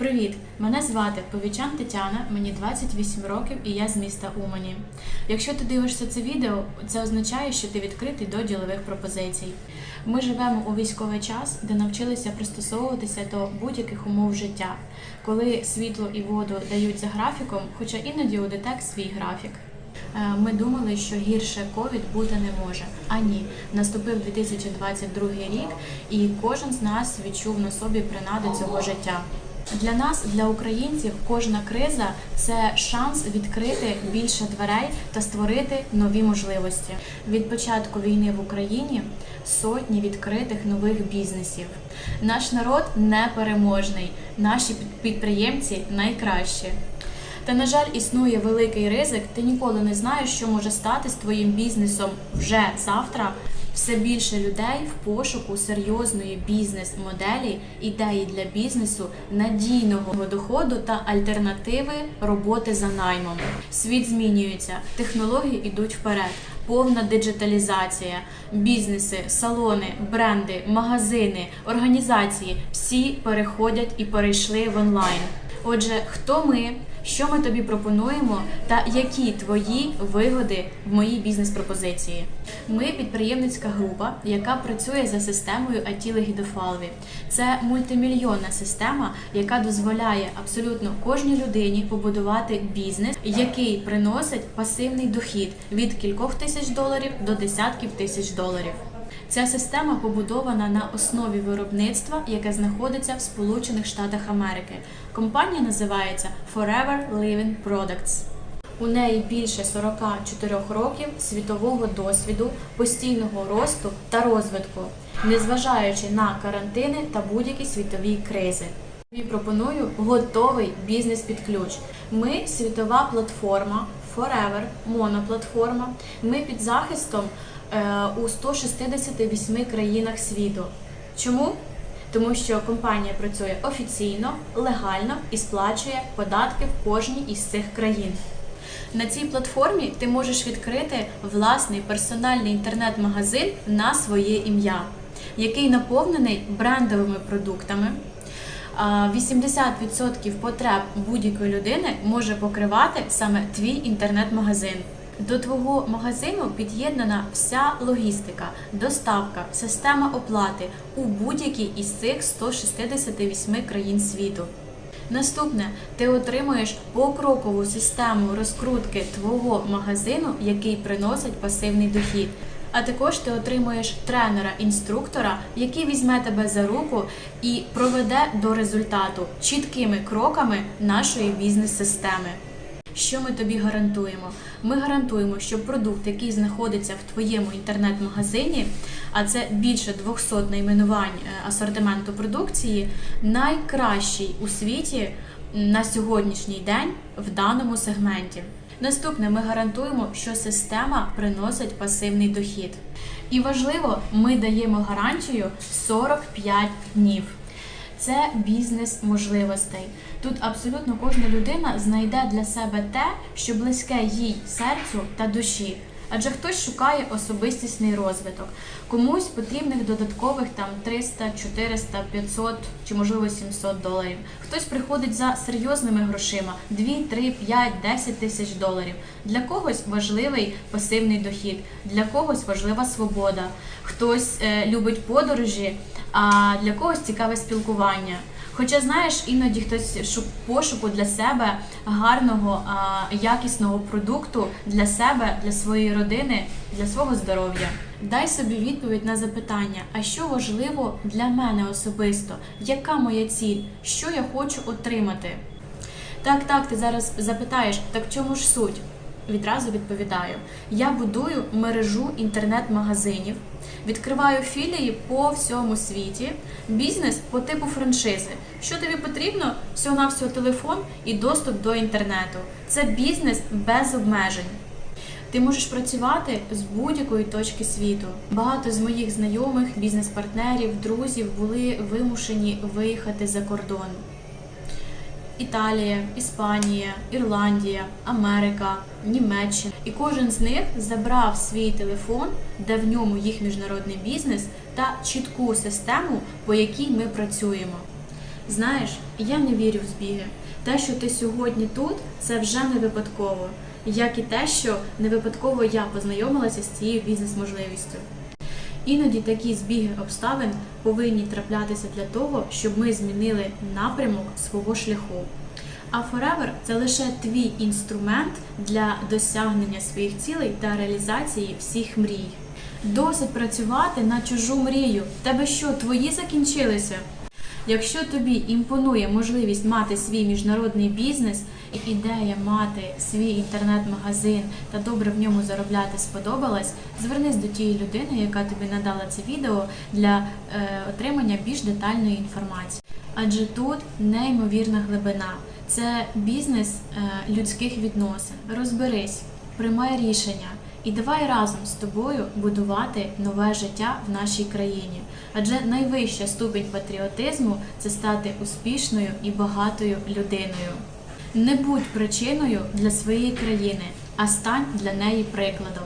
Привіт! Мене звати Повічан Тетяна, мені 28 років і я з міста Умані. Якщо ти дивишся це відео, це означає, що ти відкритий до ділових пропозицій. Ми живемо у військовий час, де навчилися пристосовуватися до будь-яких умов життя, коли світло і воду дають за графіком, хоча іноді у ДТЕК свій графік. Е, Ми думали, що гірше ковід бути не може. А ні, наступив 2022 рік, і кожен з нас відчув на собі принади цього життя. Для нас, для українців, кожна криза це шанс відкрити більше дверей та створити нові можливості. Від початку війни в Україні сотні відкритих нових бізнесів. Наш народ непереможний, наші підприємці найкращі. Та на жаль, існує великий ризик. Ти ніколи не знаєш, що може стати з твоїм бізнесом вже завтра. Все більше людей в пошуку серйозної бізнес-моделі, ідеї для бізнесу, надійного доходу та альтернативи роботи за наймом. Світ змінюється, технології йдуть вперед. Повна диджиталізація, бізнеси, салони, бренди, магазини, організації всі переходять і перейшли в онлайн. Отже, хто ми, що ми тобі пропонуємо, та які твої вигоди в моїй бізнес-пропозиції? Ми підприємницька група, яка працює за системою IT Легідофалві. Це мультимільйонна система, яка дозволяє абсолютно кожній людині побудувати бізнес, який приносить пасивний дохід від кількох тисяч доларів до десятків тисяч доларів. Ця система побудована на основі виробництва, яке знаходиться в Сполучених Штатах Америки. Компанія називається Forever Living Products. У неї більше 44 років світового досвіду, постійного росту та розвитку, незважаючи на карантини та будь-які світові кризи. Тобі пропоную готовий бізнес під ключ. Ми світова платформа Forever, моноплатформа. Ми під захистом у 168 країнах світу. Чому? Тому що компанія працює офіційно, легально і сплачує податки в кожній із цих країн. На цій платформі ти можеш відкрити власний персональний інтернет-магазин на своє ім'я, який наповнений брендовими продуктами. 80% потреб будь-якої людини може покривати саме твій інтернет-магазин. До твого магазину під'єднана вся логістика, доставка, система оплати у будь-якій із цих 168 країн світу. Наступне, ти отримуєш покрокову систему розкрутки твого магазину, який приносить пасивний дохід. А також ти отримуєш тренера-інструктора, який візьме тебе за руку і проведе до результату чіткими кроками нашої бізнес-системи. Що ми тобі гарантуємо? Ми гарантуємо, що продукт, який знаходиться в твоєму інтернет-магазині, а це більше 200 найменувань е, асортименту продукції, найкращий у світі на сьогоднішній день в даному сегменті. Наступне, ми гарантуємо, що система приносить пасивний дохід. І важливо, ми даємо гарантію 45 днів. Це бізнес можливостей. Тут абсолютно кожна людина знайде для себе те, що близьке їй серцю та душі. Адже хтось шукає особистісний розвиток, комусь потрібних додаткових там 300, 400, 500 чи можливо 700 доларів. Хтось приходить за серйозними грошима 2, 3, 5, 10 тисяч доларів. Для когось важливий пасивний дохід, для когось важлива свобода. Хтось е, любить подорожі, а для когось цікаве спілкування. Хоча знаєш, іноді хтось шу- пошуку для себе гарного, якісного продукту для себе, для своєї родини, для свого здоров'я. Дай собі відповідь на запитання: а що важливо для мене особисто? Яка моя ціль? Що я хочу отримати? Так, так, ти зараз запитаєш, так в чому ж суть? Відразу відповідаю: я будую мережу інтернет-магазинів, відкриваю філії по всьому світі, бізнес по типу франшизи. Що тобі потрібно? Всього на всього телефон і доступ до інтернету. Це бізнес без обмежень. Ти можеш працювати з будь-якої точки світу. Багато з моїх знайомих, бізнес-партнерів, друзів були вимушені виїхати за кордон. Італія, Іспанія, Ірландія, Америка, Німеччина. І кожен з них забрав свій телефон, де в ньому їх міжнародний бізнес та чітку систему, по якій ми працюємо. Знаєш, я не вірю в збіги. Те, що ти сьогодні тут, це вже не випадково, як і те, що не випадково я познайомилася з цією бізнес-можливістю. Іноді такі збіги обставин повинні траплятися для того, щоб ми змінили напрямок свого шляху. А Forever – це лише твій інструмент для досягнення своїх цілей та реалізації всіх мрій. Досить працювати на чужу мрію. Тебе що, твої закінчилися? Якщо тобі імпонує можливість мати свій міжнародний бізнес ідея мати свій інтернет-магазин та добре в ньому заробляти сподобалась, звернись до тієї людини, яка тобі надала це відео для е, отримання більш детальної інформації. Адже тут неймовірна глибина. Це бізнес е, людських відносин. Розберись, приймай рішення. І давай разом з тобою будувати нове життя в нашій країні. Адже найвища ступінь патріотизму це стати успішною і багатою людиною. Не будь причиною для своєї країни, а стань для неї прикладом.